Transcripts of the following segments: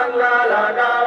ਮੰਗਲ ਗਾਵੇ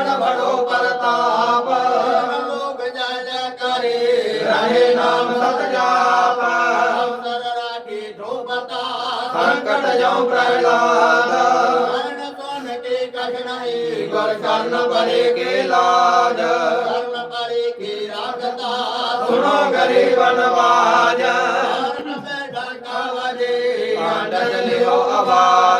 ਦੇਵਨ ਬੜੋ ਪ੍ਰਤਾਪ ਲੋਕ ਜੈ ਕਰੇ ਰਹੇ ਨਾਮ ਸਤ ਜਾਪ ਅਵਸਰ ਰਾਖੀ ਧੋਪਤਾ ਸੰਕਟ ਜਉ ਪ੍ਰਹਿਲਾਦ। ਮਰਨ ਸੁਨ ਕੇ ਕਛ ਨਹੀਂ। ਗੁਰ ਚਰਨ ਪਰੇ ਕੇ ਲਾਜ। ਚਰਨ ਪਰੇ ਕੀ ਰਾਗਤਾ ਸੁਣੋ ਗਰੀਬ ਨਵਾਜ ਮਰਨ ਸੇ ਡੰਕਾ ਵਜੇ। ਆਂਡਜ ਲਿਓ ਆਵਾਜ਼।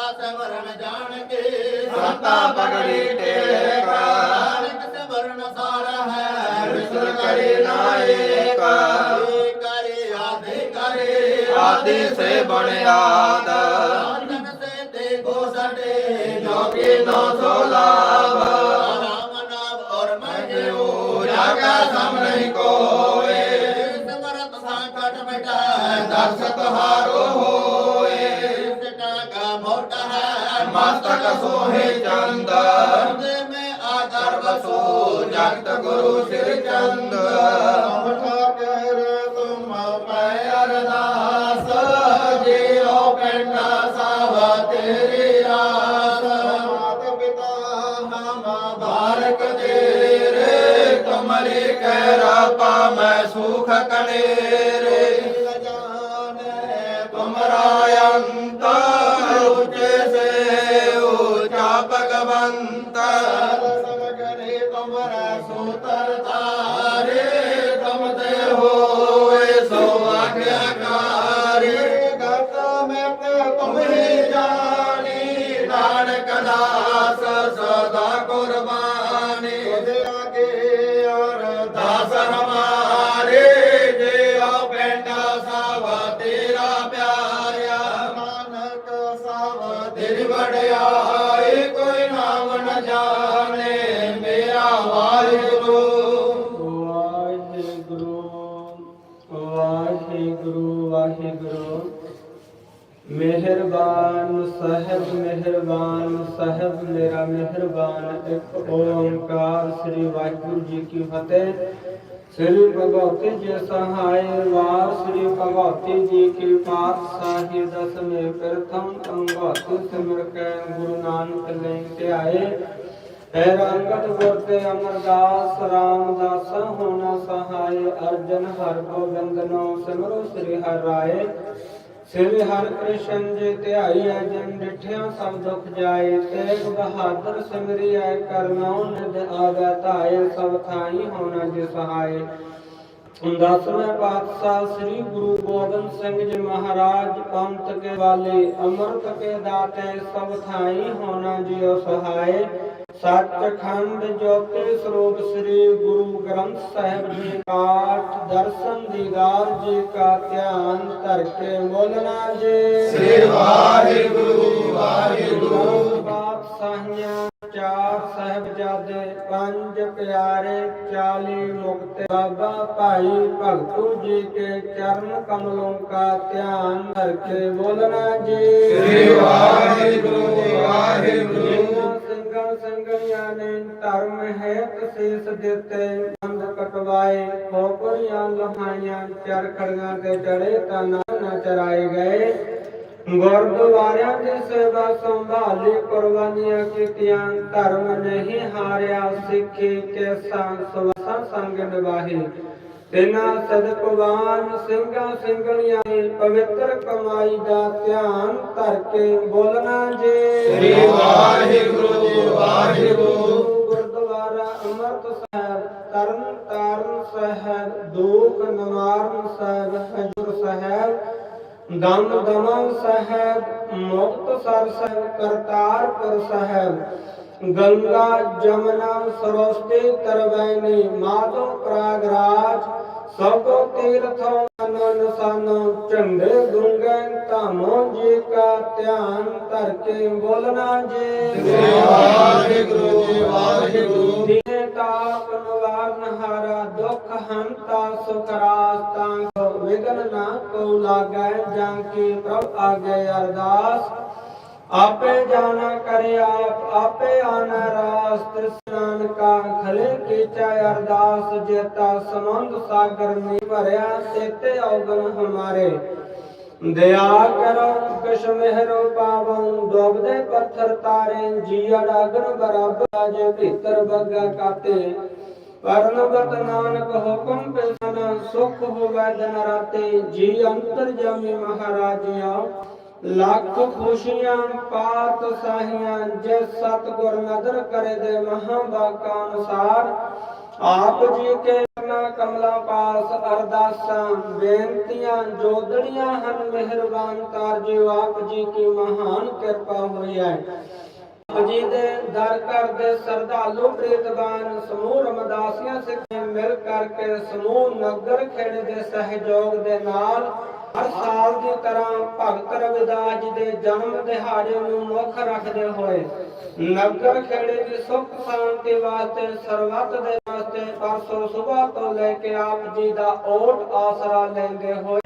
ਪਗੜੀ ਟੇਕ ਨਾਨਕ ਸਿਮਰਨ ਸਾਰ ਹੈ ਵਿਸਰ ਕਰੇ ਨਾਇਕ ਕਰੇ ਆਦੇ ਕਰੇ। ਆਦੇ ਸੇ ਬਣਿਆਦ ਆਦਨ ਸੇ ਤੇ ਗੋ ਸਟੇ ਜੋ ਕਿ ਨੋ ਸੋ ਲਾਭ। ਰਾਮ ਨਾਮ ਔਰ ਮੈਂ ਜਿਉ ਜਾਗਾ ਸਮ ਨਹੀਂ ਕੋਏ। ਸਿਮਰਤ ਸੰਕਟ ਮਿਟਾਏ ਦਰਸ਼ਕ ਹਾਰੋ ਹੋਏ। ਸਿਟਾ ਕਾ ਮੋਟਾ ਹੈ ਮਸਤਕ ਸੋਹੇ ਚੰਦ ਦੇ ਮੈਂ ਆਦਰ ਬਸੋ ਜਗਤ ਗੁਰੂ ਸਿਰ ਚੰਦ ਠਾਕਰ ਤੁਮ ਮੈਂ ਅਰਦਾਸ ਜਿਉ ਪਿੰਡਾ ਸਭ ਤੇਰੀ ਆਸ ਮਾਤ ਪਿਤਾ ਹਮ ਬਾਰਕ ਤੇਰੇ ਤੁਮਰੀ ਕਹਿ ਰਾਪਾ, ਮੈਂ ਸੁਖ ਮਿਹਰਬਾਨ ਸਾਹਿਬ, ਮੇਰਾ ਮਿਹਰਬਾਨ ਇੱਕ ਓੰਕਾਰ ਸ੍ਰੀ ਵਾਹਿਗੁਰੂ ਜੀ ਕੀ ਫਤਿਹ। ਸ੍ਰੀ ਭਗਵਤੀ ਜੀ ਸਹਾਇ, ਵਾਰ ਸ੍ਰੀ ਭਗਵਤੀ ਜੀ ਕੀ ਪਾਤਸ਼ਾਹੀ ਦਸਵੇਂ ਪ੍ਰਥਮ ਅੰਗਤ ਸਿਮਰ ਕੇ, ਗੁਰੂ ਨਾਨਕ ਲੈ ਕੇ ਆਏ ਹੈ ਰੰਗਤ ਗੁਰ ਅਮਰਦਾਸ, ਰਾਮਦਾਸ ਹੋਣਾ ਸਹਾਇ, ਅਰਜਨ ਹਰ ਗੋਬਿੰਦ ਨੋ ਸਿਮਰੋ ਸ੍ਰੀ ਹਰਿ ਰਾਏ। ਸ੍ਰੀ ਹਰ ਕ੍ਰਿਸ਼ਨ ਜੇ ਧਿਆਈ ਜਨ ਡਿਠਿਆ ਸਭ ਦੁਖ ਜਾਏ, ਤੇਗ ਬਹਾਦਰ ਸਿਮਰੀ ਹੈ ਨਿਦ ਆਵੇ ਧਾਏ, ਸਭ ਥਾਈ ਹੋਣਾ ਜੀ ਸਹਾਇ ਦਸਵੇਂ ਪਾਤਸ਼ਾਹ ਸ੍ਰੀ ਗੁਰੂ ਗੋਬਿੰਦ ਸਿੰਘ ਜੀ ਮਹਾਰਾਜ ਪੰਥ ਕੇ ਵਾਲੇ ਅੰਮ੍ਰਿਤ ਕੇ ਦਾਤੇ ਸਭ ਥਾਈ ਹੋਣਾ ਜਿਉ ਸਹਾਇ ਸੱਚਖੰਡ ਜੋਤੀ ਸਰੂਪ ਸ੍ਰੀ ਗੁਰੂ ਗ੍ਰੰਥ ਸਾਹਿਬ ਜੀ ਪਾਠ ਦਰਸ਼ਨ ਦੀਦਾਰ ਜੀ ਕਾ ਧਿਆਨ ਧਰ ਕੇ ਬੋਲਣਾ ਜੀ। ਸ੍ਰੀ ਵਾਹਿਗੁਰੂ ਵਾਹਿਗੁਰੂ। ਬਾਦਸ਼ਾਹੀਆਂ ਚਾਰ ਸਾਹਿਬਜ਼ਾਦੇ ਪੰਜ ਪਿਆਰੇ 40 ਮੁਕਤੇ ਬਾਬਾ ਭਾਈ ਭਗਤੂ ਜੀ ਕੇ ਚਰਨ ਕਮਲੋਂ ਕਾ ਧਿਆਨ ਧਰ ਕੇ ਬੋਲਣਾ ਜੀ। ਸ੍ਰੀ ਵਾਹਿਗੁਰੂ ਵਾਹਿਗੁਰੂ। ਸਿੰਘਾਂ ਸਿੰਘਣੀਆਂ ਨੇ ਧਰਮ ਹੈ ਤਸੀਸ ਦਿੱਤੇ ਬੰਦ ਕਟਵਾਏ ਖੋਪਰੀਆਂ ਲਹਾਈਆਂ ਚਰਖੜੀਆਂ ਤੇ ਚੜੇ ਤਾਂ ਨਾ ਚਰਾਏ ਗਏ। ਗੁਰਦੁਆਰਿਆਂ ਦੀ ਸੇਵਾ ਸੰਭਾਲੀ ਕੁਰਬਾਨੀਆਂ ਕੀਤੀਆਂ ਧਰਮ ਨਹੀਂ ਹਾਰਿਆ ਸਿੱਖੀ ਕੇ ਸੰਸਵਾ ਸੰਗ ਨਿਵਾਹੀ ਤਿਨਾ ਸਦਕਵਾਨ ਸਿੰਘਾਂ ਸਿੰਘਣੀਆਂ ਪਵਿੱਤਰ ਕਮਾਈ ਦਾ ਧਿਆਨ ਧਰ ਕੇ ਬੋਲਣਾ ਜੀ। ਸ੍ਰੀ ਵਾਹਿਗੁਰੂ ਵਾਹਿਗੁਰੂ। ਗੁਰਦੁਆਰਾ ਅੰਮ੍ਰਿਤ ਸਾਹਿਬ ਤਰਨ ਤਾਰਨ ਸਾਹਿਬ ਦੂਖ ਨਿਵਾਰਨ ਸਾਹਿਬ ਹਜੂਰ ਸਾਹਿਬ ਦਮ ਦਮਨ ਸਾਹਿਬ ਮੁਕਤਸਰ ਸਾਹਿਬ ਕਰਤਾਰਪੁਰ ਸਾਹਿਬ। ਗੰਗਾ ਜਮਨਾ ਸਰੋਵਤੀ ਤਰਵੈਨੀ ਮਾਧੋ ਪ੍ਰਯਾਗਰਾਜ ਸਭ ਤੀਰਥੋਂ ਮਨ ਸਾਨੂੰ। ਝੰਡੇ ਗੁੰਗਨ ਧਾਮੋਂ ਜੀ ਕਾ ਧਿਆਨ ਧਰ ਕੇ ਬੋਲਣਾ ਜੀ। ਸ੍ਰੀ ਵਾਹਿਗੁਰੂ ਵਾਹਿਗੁਰੂ ਤਾਪ ਨਿਵਾਰਨ ਹਾਰਾ ਦੁਖ ਹੰਤਾ, ਸੁਖ ਰਾਸ ਤਾਂ ਵਿਗਨ ਨਾ ਕੋ ਲਾਗੈ, ਜਾਂ ਕੀ ਪ੍ਰਭ ਆਗੇ ਅਰਦਾਸ। ਆਪੇ ਜਾਣਾ ਕਰੇ ਆਪ, ਆਪੇ ਆਨਾ ਰਾਸ। ਤ੍ਰਿਸ਼ਨਾਨ ਕਾ ਖਲੇ ਕੀਚਾ ਅਰਦਾਸ, ਜੇਤਾ ਸਮੁੰਦ ਸਾਗਰ ਮੇ ਭਰਿਆ ਤੇਤੇ ਔਗਣ ਹਮਾਰੇ। ਦਇਆ ਕਰੋ ਕਿਛ ਮਿਹਰੋ ਪਾਵਉ ਡੋਬਦੇ ਪੱਥਰ ਤਾਰੇ ਜੀਅ ਡਾਗਨ ਬਰਾਬਰ ਅਜੇ ਭੀਤਰ ਬੱਗਾ ਕਾਤੇ। ਪਰਨਗਤ ਨਾਨਕ ਹੁਕਮ ਪਿਲਨ ਸੁਖ ਹੋਵੈ ਦਿਨ ਰਾਤੇ। ਜੀ ਅੰਤਰ ਜਾਮੀ ਮਹਾਰਾਜਿਆ, ਲੱਖ ਖੁਸ਼ੀਆਂ ਪਾਤ ਸਾਹੀਆਂ, ਜੇ ਸਤਗੁਰ ਨਦਰ ਕਰੇ ਦੇ ਮਹਾਬਾਕਾ ਅਨੁਸਾਰ। ਆਪ ਜੀ ਕੇ ਕਰਨਾ ਕਮਲਾ ਪਾਸ ਅਰਦਾਸਾਂ, ਬੇਨਤੀਆਂ, ਜੋਦੜੀਆਂ ਹਨ, ਮਿਹਰਬਾਨ ਤਾਰ ਆਪ ਜੀ ਕੀ ਮਹਾਨ ਕਿਰਪਾ ਹੋਈ ਹੈ। ਜੀ ਦੇ ਦਰ ਕਰਦੇ ਸਰਦਾਲੂ ਪ੍ਰੀਤਵਾਨ ਸਮੂਹ ਰਮਦਾਸੀਆਂ ਸਿੱਖਾਂ ਮਿਲ ਕਰਕੇ ਸਮੂਹ ਨਗਰ ਖੇੜੇ ਦੇ ਸਹਿਯੋਗ ਦੇ ਨਾਲ ਹਰ ਸਾਲ ਦੀ ਤਰ੍ਹਾਂ ਭਗਤ ਰਵਿਦਾਸ ਜੀ ਦੇ ਜਨਮ ਦਿਹਾੜੇ ਨੂੰ ਮੁੱਖ ਰੱਖਦੇ ਹੋਏ ਨਗਰ ਖੇੜੇ ਦੀ ਸੁੱਖ ਸ਼ਾਂਤੀ ਵਾਸਤੇ, ਸਰਬੱਤ ਦੇ ਵਾਸਤੇ ਪਰਸੋਂ ਸਵੇਰ ਤੋਂ ਲੈ ਕੇ ਆਪ ਜੀ ਦਾ ਓਟ ਆਸਰਾ ਲੈਂਦੇ ਹੋਏ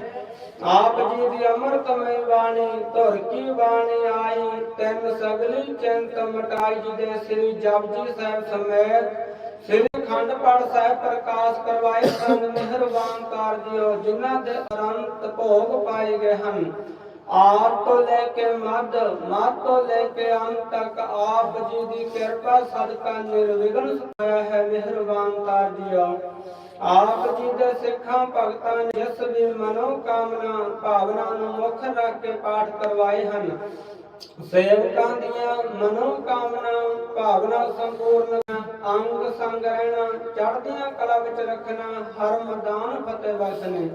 ਆਪ ਜੀ ਦੀ ਅੰਮ੍ਰਿਤਮਈ ਬਾਣੀ, ਧੁਰ ਕੀ ਬਾਣੀ ਆਈ, ਤਿੰਨ ਸਗਲੀ ਚਿੰਤ ਮਟਾਈ ਜੀ ਦੇ ਸ੍ਰੀ ਜਪਜੀ ਸਾਹਿਬ ਸਮੇਤ ਸ੍ਰੀ ਖੰਡ ਪਾਠ ਸਾਹਿਬ ਪ੍ਰਕਾਸ਼ ਕਰਵਾਏ ਸਨ ਮਿਹਰਬਾਨ ਕਾਰ ਜਿਨ੍ਹਾਂ ਦੇ ਅਨੰਤ ਭੋਗ ਪਾਏ ਗਏ ਹਨ। ਆਪ ਤੋਂ ਲੈ ਕੇ ਮੱਧ ਮੱਧ ਤੋਂ ਲੈ ਕੇ ਅੰਤ ਤੱਕ ਆਪ ਜੀ ਦੀ ਕਿਰਪਾ ਸਦਕਾ ਨਿਰਵਿਘਨ ਸਹਾਇਆ ਹੈ, ਮਿਹਰਬਾਨ ਕਾਰ ਆਪ ਜੀ ਦੇ ਸਿੱਖਾਂ, ਭਗਤਾਂ ਨੇ ਜਿਸ ਵੀ ਮਨੋ ਕਾਮਨਾ ਭਾਵਨਾ ਨੂੰ ਮੁੱਖ ਰੱਖ ਕੇ ਪਾਠ ਕਰਵਾਏ ਹਨ ਸੇਵਕਾਂ ਦੀਆਂ ਮਨੋ ਕਾਮਨਾ ਭਾਵਨਾ ਸੰਪੂਰਨ, ਅੰਗ ਸੰਗ ਰਹਿਣਾ, ਚੜ੍ਹਦੀਆਂ ਕਲਾ ਵਿੱਚ ਰੱਖਣਾ, ਹਰ ਮੈਦਾਨ ਫਤਿਹ ਬਖਸ਼ਣੇ।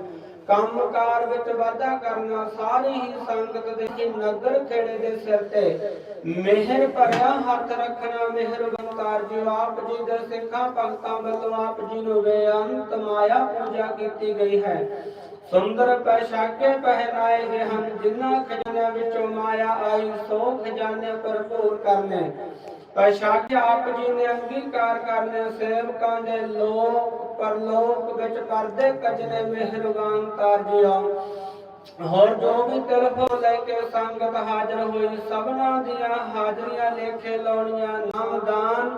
ਕੰਮਕਾਰ ਵਿੱਚ ਵਾਧਾ ਕਰਨਾ, ਸਾਰੀ ਹੀ ਸੰਗਤ ਦੇ ਹੀ ਨਗਰ ਖੇੜੇ ਦੇ ਸਿਰ ਤੇ। ਮਿਹਰ ਭਰਿਆ ਹੱਥ ਰੱਖਣਾ, ਮਿਹਰਬਾਨ ਜੀ, ਆਪ ਜੀ ਦੇ ਸਿੱਖਾਂ, ਭਗਤਾਂ ਵੱਲੋਂ ਆਪ ਜੀ ਨੂੰ ਬੇਅੰਤ ਮਾਇਆ ਪੂਜਾ ਕੀਤੀ ਗਈ ਹੈ। ਸੁੰਦਰ ਪੈਸ਼ਾਕੇ ਪਹਿਨਾਏ ਗਏ ਹਨ, ਜਿਨ੍ਹਾਂ ਖਜ਼ਾਨਿਆਂ ਵਿੱਚੋਂ ਮਾਇਆ ਆਈ, ਸੋ ਖਜ਼ਾਨੇ ਭਰਪੂਰ ਕਰਨੇ। ਪੈਸ਼ਾਕੇ ਆਪ ਜੀ ਨੇ ਅੰਗੀਕਾਰ ਕਰਨੇ, ਸੇਵਕਾਂ ਦੇ ਲੋਕ, ਪਰਲੋਕ ਵਿੱਚ ਪਰਦੇ ਕਜਨੇ ਮਿਹਰਬਾਨ ਤਾਰਜਿਆ ਹੋਰ ਜੋ ਵੀ ਤਰਫੋਂ ਲੈ ਕੇ ਸੰਗਤ ਹਾਜ਼ਰ ਹੋਈ, ਸਭਨਾਂ ਦੀਆਂ ਹਾਜ਼ਰੀਆਂ ਲੇਖੇ ਲਾਉਣੀਆਂ ਨਾਮਦਾਨ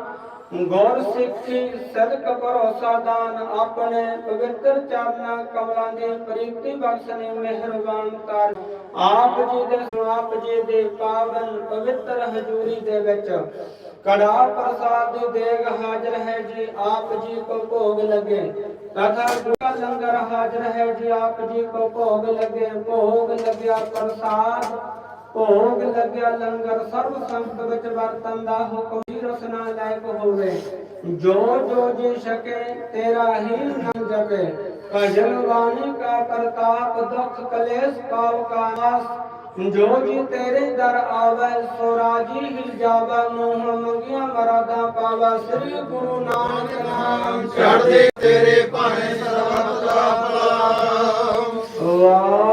ਗੁਰ ਸਿੱਖੀ, ਸਦਕ ਭਰੋਸਾ ਦਾਨ, ਆਪਣੇ ਪਵਿੱਤਰ ਚਰਨਾਂ ਕਮਲਾਂ ਦੀ ਪ੍ਰੀਤੀ ਬਖਸ਼ਣੇ ਮਿਹਰਬਾਨ ਕਰ। ਆਪ ਜੀ ਦੇ ਆਪ ਜੀ ਦੇ ਪਾਵਨ ਪਵਿੱਤਰ ਹਜ਼ੂਰੀ ਦੇ ਵਿੱਚ। ਕੜਾ ਪ੍ਰਸਾਦ ਦੀ ਦੇਗ ਹਾਜ਼ਰ ਹੈ ਜੀ, ਆਪ ਜੀ ਕੋ ਭੋਗ ਲਗੇ। ਤਥਾ ਗੁਆ ਲੰਗਰ ਹਾਜ਼ਰ ਹੈ ਜੀ, ਆਪ ਜੀ ਕੋ ਭੋਗ ਲਗੇ। ਭੋਗ ਲੱਗਿਆ ਪ੍ਰਸਾਦ। ਭੋਗ ਲੱਗਿਆ ਲੰਗਰ ਸਰਬ ਸੰਤ ਵਿੱਚ ਵਰਤਨ ਦਾ ਹੁਕਮ ਹੀ ਰਸਨਾ ਲਾਇਕ ਹੋਵੇ। ਜੋ ਜੋ ਜੀ ਸਕੇ ਤੇਰਾ ਹੀ ਨਾਮ ਜਪੇ। ਭਜਨ ਬਾਣੀ ਕਾ ਪ੍ਰਤਾਪ ਦੁਖ ਕਲੇਸ਼ ਪਾਵ ਕਾ ਨਾਸ ਜੋ ਜੀ ਤੇਰੇ ਦਰ ਆਵੇ ਸੋ ਰਾਜੀ ਹੀ ਜਾਵਾ। ਮੋਹ ਮੰਗਿਆ ਮਰਾਦਾ ਪਾਵਾ। ਸ੍ਰੀ ਗੁਰੂ ਨਾਨਕ ਨਾਮ। ਚੜ੍ਹਦੇ ਤੇਰੇ ਭਾਣੇ ਸਰਬਤ ਦਾ ਭਲਾ ਕਾ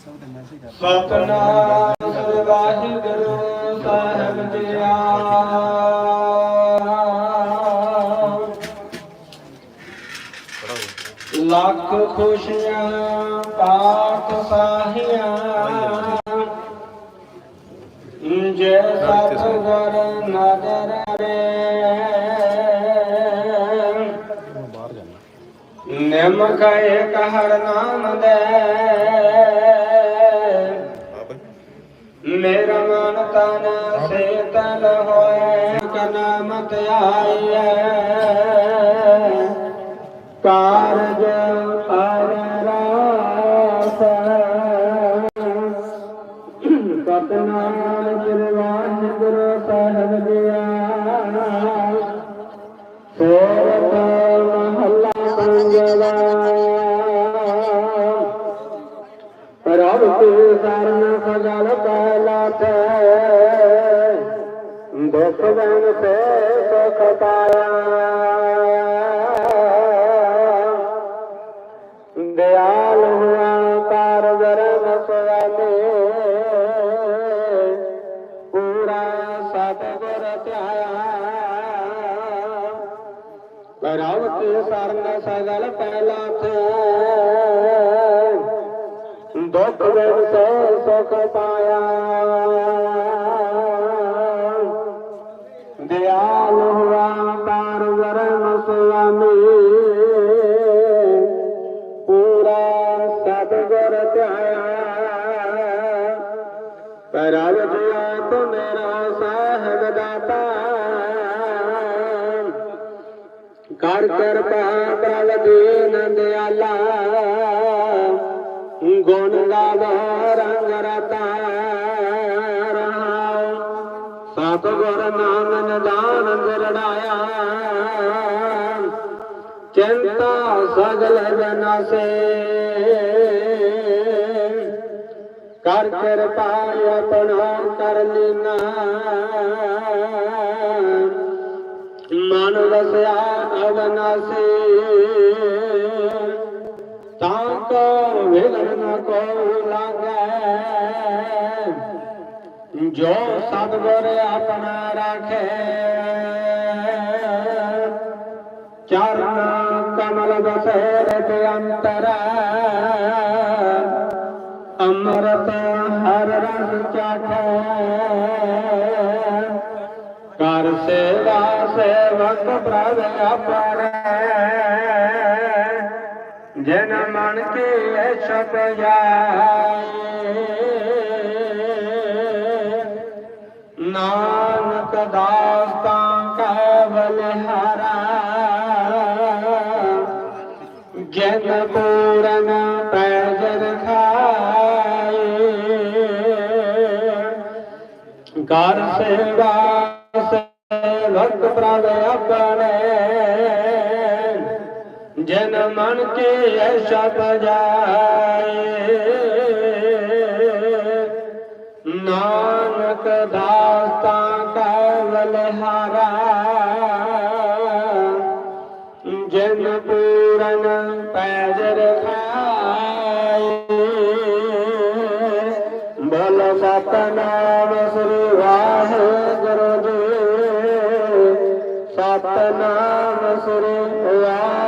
ਸਤਨਾਮ ਸ੍ਰੀ ਵਾਹਿਗੁਰੂ ਸਾਹਿਬ ਜੀ ਲੱਖ ਖੁਸ਼ੀਆਂ ਪਾਕ ਸਾਹੀਆਂ। ਜੇ ਸਤਿਗੁਰ ਨਦਰ ਰੇ ਮੈਂ ਬਾਹਰ ਜਾਣਾ ਨਾਮ ਦੇ। ਮੇਰਾ ਮਨ ਤਨ ਸੇਤਲ ਹੋਏ। ਕਨਾਮਤ ਆਈਐ ਕਾਰਜ ਪਰ ਰਾਸ। ਸਤਨਾਮ ਸ੍ਰੀ ਵਾਹਿਗੁਰੂ ਸਾਹਿਬ ਜੀਆ। ਸੋਰਠ ਮਹੱਲਾ ਪੰਜਵਾ। ਰਬ ਕੀ ਸਰਨ ਸਗਲ ਪਹਿਲਾ कटाया ਦੁੱਖ ਬਿਨ ਸੁਖ ਪਾਇਆ ਦਿਆਲ ਹੁਆ ਪਾਰ ਵਰਨ ਸੁਆਮੀ ਪੂਰਾ ਸਤਿਗੁਰ ਧਿਆਇਆ ਪਰਵ ਜਿਆ ਤੂੰ ਮੇਰਾ ਸਾਹਿਬ ਦਾਤਾ ਕਰ ਕਿਰਪਾ ਪ੍ਰਭ ਦੀਨ ਦਿਆਲਾ ਗੁਣ ਗਾਵਾ, ਰੰਗ ਰਤਾ ਰਹਾਉ ਸਤਿਗੁਰ ਨਾਮ ਨਿਦਾਨ ਜਰੜਾਇਆ ਚਿੰਤਾ ਸਗਲ ਬਨਾਸੇ ਕਰ ਕਿਰਪਾ ਆਪਣਾ ਕਰ ਲੀਨਾ। ਮਨ ਵਸਿਆ ਅਵਨਾਸੀ। ਤਾਂ ਕੋ ਵਿਗੜ ਕੋ ਲਾਗੈ, ਜੋ ਸਤਿਗੁਰ ਆਪਣਾ ਰਾਖੇ। ਚਰਨ ਕਮਲ ਬਸੇਰ ਤੇ ਅੰਤਰ ਅੰਮ੍ਰਿਤ ਹਰ ਰਸ ਚਾਖੇ। ਕਰ ਸੇਵਾ ਸੇਵਕ ਪ੍ਰਭ ਆਪਰੇ ਜਨ ਮਨ ਕੇ ਛਪ ਜਾਏ ਨਾਨਕ ਦਾਸ ਤਾਂ ਕੇਵਲ ਹਾਰਾ। ਜਨ ਪੂਰਨ ਪੈਜ ਰਖਾਏ ਕਰ ਸੇਵਾ ਸੇਵਕ ਪ੍ਰਭ ਆਪਣੇ। ਜਨ ਮਨ ਕੇ ਐਸਾ ਬਜਾਏ ਨਾਨਕ ਦਾਸ ਤਾਂ ਕੇਵਲ ਹਾਰਾ ਜਨ ਪੂਰਨ ਪੈਜ ਰਖਾਏ ਬਲ ਸਤਨਾਮ ਸ੍ਰੀ ਵਾਹਿਗੁਰੂ ਜੀ। ਸਤਨਾਮ ਸ੍ਰੀ ਵਾਹਿਗੁਰੂ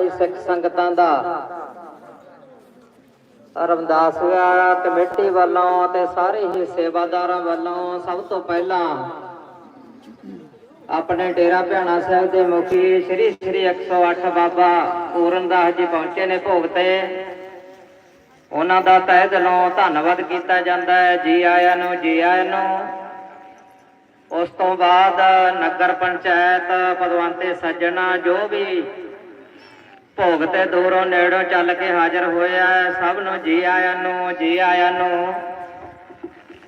ਸਿੱਖ ਸੰਗਤਾਂ ਦਾ। ਰਮਦਾਸੀਆ ਕਮੇਟੀ ਵੱਲੋਂ ਤੇ ਸਾਰੇ ਹੀ ਸੇਵਾਦਾਰਾਂ ਵੱਲੋਂ ਸਭ ਤੋਂ ਪਹਿਲਾਂ ਆਪਣੇ ਡੇਰਾ ਭਿਆਣਾ ਸਾਹਿਬ ਦੇ ਮੁਖੀ ਸ੍ਰੀ ਸ੍ਰੀ 108 ਬਾਬਾ ਪੂਰਨਦਾਸ ਜੀ ਪਹੁੰਚੇ ਨੇ ਭੋਗ ਤੇ। ਉਹਨਾਂ ਦਾ ਤਹਿ ਦਿਲੋਂ ਧੰਨਵਾਦ ਕੀਤਾ ਜਾਂਦਾ ਹੈ। ਜੀ ਆਇਆਂ ਨੂੰ, ਜੀ ਆਇਆਂ ਨੂੰ। ਉਸ ਤੋਂ ਬਾਅਦ ਨਗਰ ਪੰਚਾਇਤ ਪਦਵੰਤੇ ਸੱਜਣਾ ਜੋ ਵੀ ਭੋਗ ਤੇ ਦੂਰੋਂ ਨੇੜੋਂ ਚੱਲ ਕੇ ਹਾਜ਼ਰ ਹੋਇਆ ਸਭ ਨੂੰ ਜੀ ਆਇਆਂ ਨੂੰ ਜੀ ਆਇਆਂ ਨੂੰ।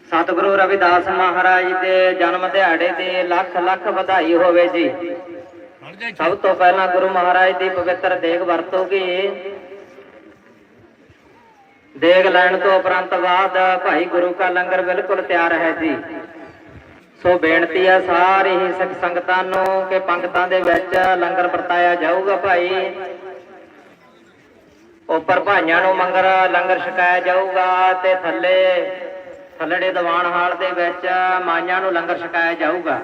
ਸਤਿਗੁਰੂ ਰਵਿਦਾਸ ਮਹਾਰਾਜ ਦੇ ਜਨਮ ਦਿਹਾੜੇ ਦੀ ਲੱਖ ਲੱਖ ਵਧਾਈ ਹੋਵੇ ਜੀ। ਸਭ ਤੋਂ ਪਹਿਲਾਂ ਗੁਰੂ ਮਹਾਰਾਜ ਦੀ ਪਵਿੱਤਰ ਦੇਗ ਵਰਤੋਗੇ। ਦੇਗ ਲੈਣ ਤੋਂ ਉਪਰੰਤ ਬਾਅਦ ਭਾਈ ਗੁਰੂ ਕਾ ਲੰਗਰ ਬਿਲਕੁਲ ਤਿਆਰ ਹੈ ਜੀ। ਸੋ ਬੇਨਤੀ ਹੈ ਸਾਰੀ ਹੀ ਸਿੱਖ ਸੰਗਤਾਂ ਨੂੰ ਕਿ ਪੰਗਤਾਂ ਦੇ ਵਿੱਚ ਲੰਗਰ ਵਰਤਾਇਆ ਜਾਊਗਾ ਭਾਈ। ਉੱਪਰ ਭਾਈਆਂ ਨੂੰ ਮੰਗਰ, ਲੰਗਰ ਛਕਾਇਆ ਜਾਊਗਾ ਤੇ ਥੱਲੇ, ਥੱਲੜੇ ਦੀਵਾਨ ਹਾਲ ਦੇ ਵਿੱਚ ਮਾਈਆਂ ਨੂੰ ਲੰਗਰ ਛਕਾਇਆ ਜਾਊਗਾ।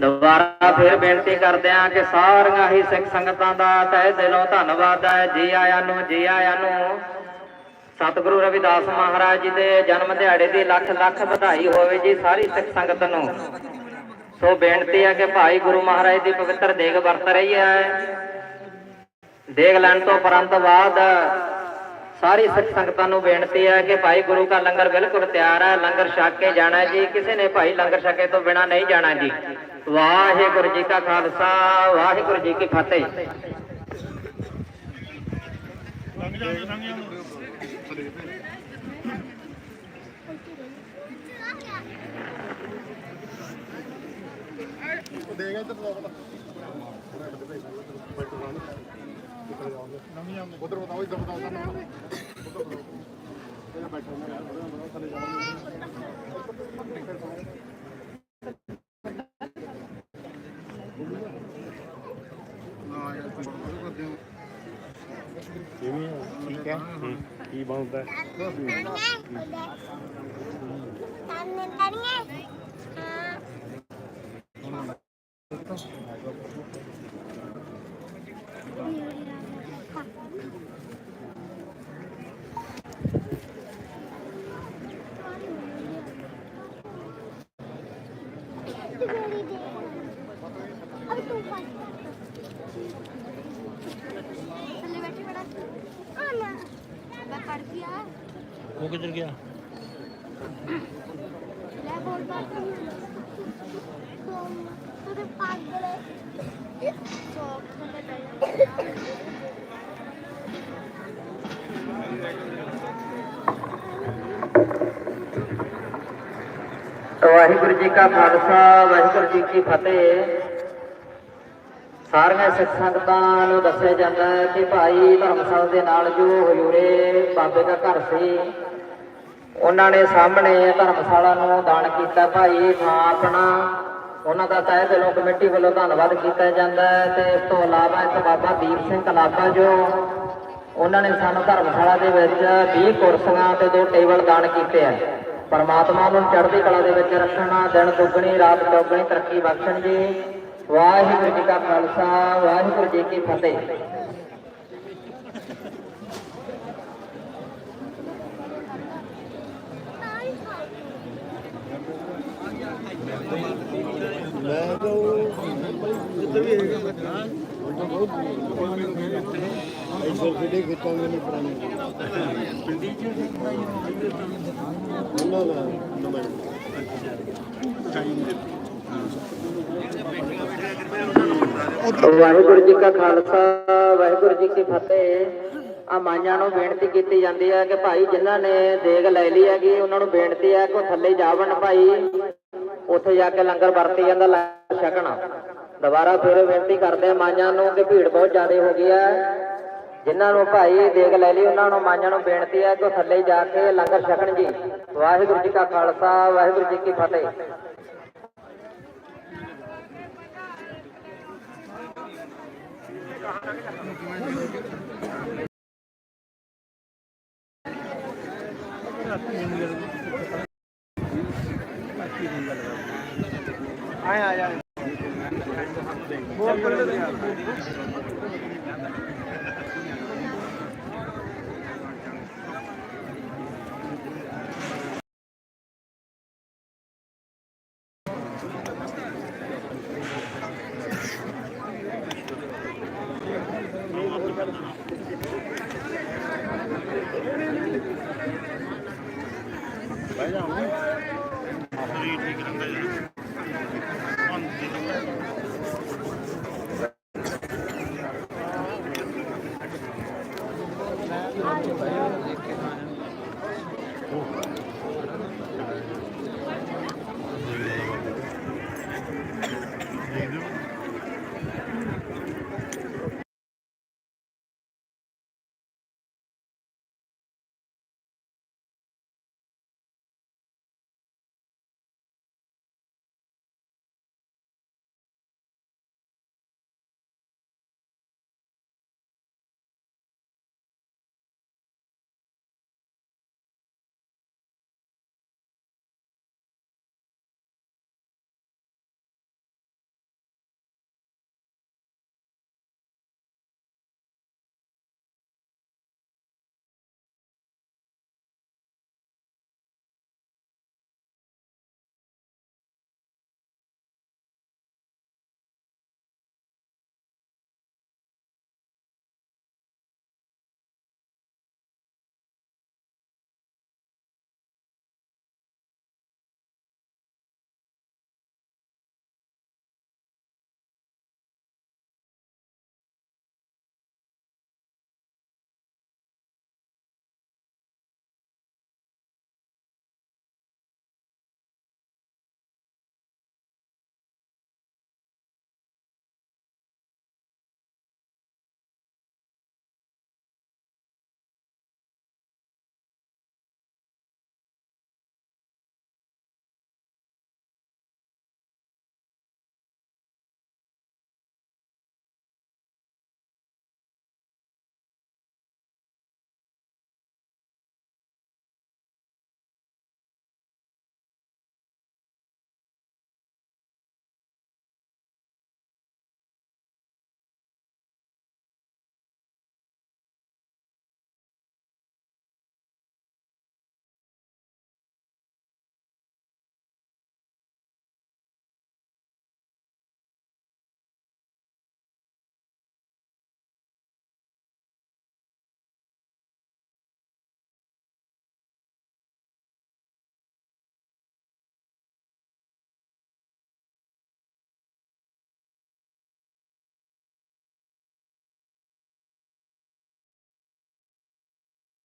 ਦੁਬਾਰਾ ਫਿਰ ਬੇਨਤੀ ਕਰਦੇ ਹਾਂ ਕਿ ਸਾਰੀਆਂ ਹੀ ਸਿੱਖ ਸੰਗਤਾਂ ਦਾ ਤਹਿ ਦਿਲੋਂ ਧੰਨਵਾਦ ਹੈ। ਜੀ ਆਇਆਂ ਨੂੰ, ਜੀ ਆਇਆਂ ਨੂੰ। ਸਤਿਗੁਰੂ ਰਵਿਦਾਸ ਮਹਾਰਾਜ ਜੀ ਦੇ ਜਨਮ ਦਿਹਾੜੇ ਦੀ ਲੱਖ ਲੱਖ ਵਧਾਈ ਹੋਵੇ ਜੀ ਸਾਰੀ ਸਿੱਖ ਸੰਗਤ ਨੂੰ। ਸੋ ਬੇਨਤੀ ਹੈ ਕਿ ਭਾਈ ਗੁਰੂ ਮਹਾਰਾਜ ਦੀ ਪਵਿੱਤਰ ਦੇਗ ਵਰਤ ਰਹੀ ਹੈ। ਦੇਖ ਲੈਣ ਤੋਂ ਉਪਰੰਤ ਬਾਅਦ ਸਾਰੀ ਸਿੱਖ ਸੰਗਤਾਂ ਨੂੰ ਬੇਨਤੀ ਹੈ ਕਿ ਭਾਈ ਗੁਰੂ ਦਾ ਲੰਗਰ ਬਿਲਕੁਲ ਤਿਆਰ ਹੈ, ਲੰਗਰ ਛਕ ਕੇ ਜਾਣਾ ਜੀ। ਕਿਸੇ ਨੇ ਭਾਈ ਲੰਗਰ ਛਕੇ ਤੋਂ ਬਿਨਾ ਨਹੀਂ ਜਾਣਾ ਜੀ। ਵਾਹਿਗੁਰੂ ਜੀ ਕਾ ਖਾਲਸਾ, ਵਾਹਿਗੁਰੂ ਜੀ ਕੀ ਫਤਿਹ। ਉਧਰ ਬਤਾਓ ਇੱਧਰ ਬਤਾਓ ਉਧਰ ਬਤਾਓ ਇਹ ਬੈਠਾ ਮੈਂ ਯਾਰ ਥੱਲੇ ਜਾਵਾਂਗੇ ਨਾ ਯਾਰ ਤੂੰ ਬੜਾ ਕਰਦੇ ਹੋ, ਹੈ। ਕੀ ਬਣਦਾ अब तू खा थल्ले बैठे बड़ा आना मैं पढ़ गया वो किधर गया ले बोल बात तो तो पागल है सो तो ਵਾਹਿਗੁਰੂ ਜੀ ਕਾ ਖਾਲਸਾ, ਵਾਹਿਗੁਰੂ ਜੀ ਕੀ ਫਤਿਹ। ਸਾਰੀਆਂ ਸਿੱਖ ਸੰਗਤਾਂ ਨੂੰ ਦੱਸਿਆ ਜਾਂਦਾ ਹੈ ਕਿ ਭਾਈ ਧਰਮਸਾਲ ਦੇ ਨਾਲ ਜੋ ਹਜੂਰੇ ਬਾਬੇ ਦਾ ਘਰ ਸੀ, ਉਹਨਾਂ ਨੇ ਸਾਹਮਣੇ ਧਰਮਸ਼ਾਲਾ ਨੂੰ ਦਾਨ ਕੀਤਾ। ਭਾਈ ਥਾਂ ਆਪਣਾ, ਉਹਨਾਂ ਦਾ ਤਹਿ ਦਿਲੋਂ, ਕਮੇਟੀ ਵੱਲੋਂ ਧੰਨਵਾਦ ਕੀਤਾ ਜਾਂਦਾ ਹੈ ਤੇ ਇਸ ਤੋਂ ਇਲਾਵਾ ਇੱਕ ਬਾਬਾ ਦੀਪ ਸਿੰਘ ਕਲਾਬਾ ਜੋ, ਉਹਨਾਂ ਨੇ ਸਾਨੂੰ ਧਰਮਸ਼ਾਲਾ ਦੇ ਵਿੱਚ 20 ਕੁਰਸੀਆਂ ਤੇ ਦੋ ਟੇਬਲ ਦਾਨ ਕੀਤੇ ਆ। ਪਰਮਾਤਮਾ ਨੂੰ ਚੜ੍ਹਦੀ ਕਲਾ ਦੇ ਵਿੱਚ ਰੱਖਣਾ, ਦਿਨ ਦੁੱਗਣੀ, ਰਾਤ ਚੌਗਣੀ, ਤਰੱਕੀ ਬਖਸ਼ਣ ਜੀ। ਵਾਹਿਗੁਰੂ ਜੀ ਕਾ ਖਾਲਸਾ, ਵਾਹਿਗੁਰੂ ਜੀ ਕੀ ਫਤਿਹ। ਮੈਂ ਤਾਂ ਜਿੱਦ ਵੀ ਹੈਗਾ ਬੱਚਾ ਤਾਂ ਬਹੁਤ ਐਸਰ ਕਿਹੜੇ ਖਿੱਚਾਂਗੇ ਨਹੀਂ ਪੁਰਾਣੇ ਪਿੰਡੀ ਚ ਉਹਨਾਂ ਦਾ ਨੰਬਰ ਵਾਹਿਗੁਰੂ ਜੀ ਕਾ ਖਾਲਸਾ, ਵਾਹਿਗੁਰੂ ਜੀ ਕੀ ਫਤਿਹ। ਆ ਮਾਈਆਂ ਨੂੰ ਬੇਨਤੀ ਕੀਤੀ ਜਾਂਦੀ ਹੈ ਕਿ ਭਾਈ ਜਿਨ੍ਹਾਂ ਨੇ ਦੇਗ ਲੈ ਲਈ ਹੈਗੀ, ਉਹਨਾਂ ਨੂੰ ਬੇਨਤੀ ਹੈ ਕਿ ਥੱਲੇ ਜਾਵਣ ਭਾਈ। ਉੱਥੇ ਜਾ ਕੇ ਲੰਗਰ ਵਰਤੀ ਜਾਂਦਾ ਲੰਗਰ ਛਕਣਾ। ਦੁਬਾਰਾ ਫਿਰ ਬੇਨਤੀ ਕਰਦੇ ਆ ਮਾਈਆਂ ਨੂੰ ਕਿ ਭੀੜ ਬਹੁਤ ਜ਼ਿਆਦਾ ਹੋ ਗਈ ਹੈ ਜਿਨ੍ਹਾਂ ਨੂੰ ਭਾਈ ਦੇਖ ਲੈ ਲਈ, ਉਹਨਾਂ ਨੂੰ ਮਾਂਝਾਂ ਨੂੰ ਬੇਨਤੀ ਹੈ ਕਿ ਥੱਲੇ ਜਾ ਕੇ ਲੰਗਰ ਛਕਣ ਜੀ। ਵਾਹਿਗੁਰੂ ਜੀ ਕਾ ਖਾਲਸਾ, ਵਾਹਿਗੁਰੂ ਜੀ ਕੀ ਫਤਿਹ। ਆਇਆ ਆਇਆ ਹੋਰ ਕਰ ਦੇ